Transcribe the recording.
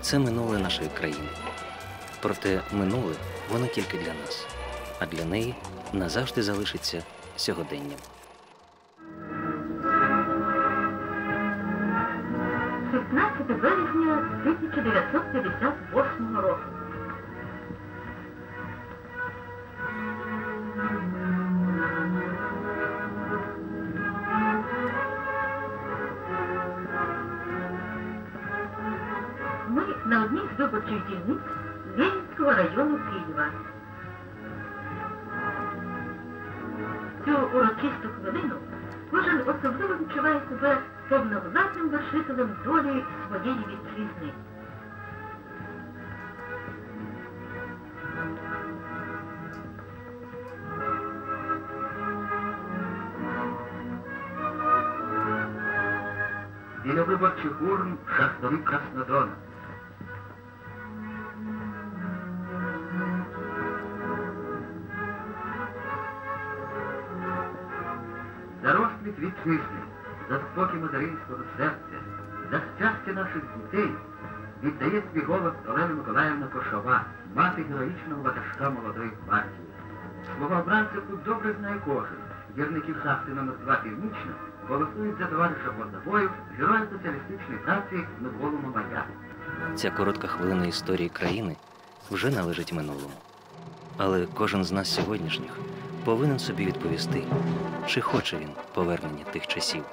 Це минуле нашої країни. Проте минуле воно тільки для нас, а для неї назавжди залишиться сьогоденням. 16 вересня 1958 року. Ми на одній з виборчих дільниць Ленінського району Києва. Цю урочисту хвилину кожен особливо відчуває себе повновладним вершителем долі своєї вітчизни. Біля виборчих урн шахтарі Краснодона. За розквіт вітчизни, за спокій материнського серця, за щастя наших дітей віддає свій голос Олена Миколаївна Кошова, мати героїчного ватажка молодої гвардії. Слова обранця добре знає кожен. Гірники шахти номер 2 північно голосують за товариша Бordобоїв, героя соціалістичної праці Миколу Мамая. Ця коротка хвилина історії країни вже належить минулому. Але кожен з нас сьогоднішніх повинен собі відповісти, чи хоче він повернення тих часів.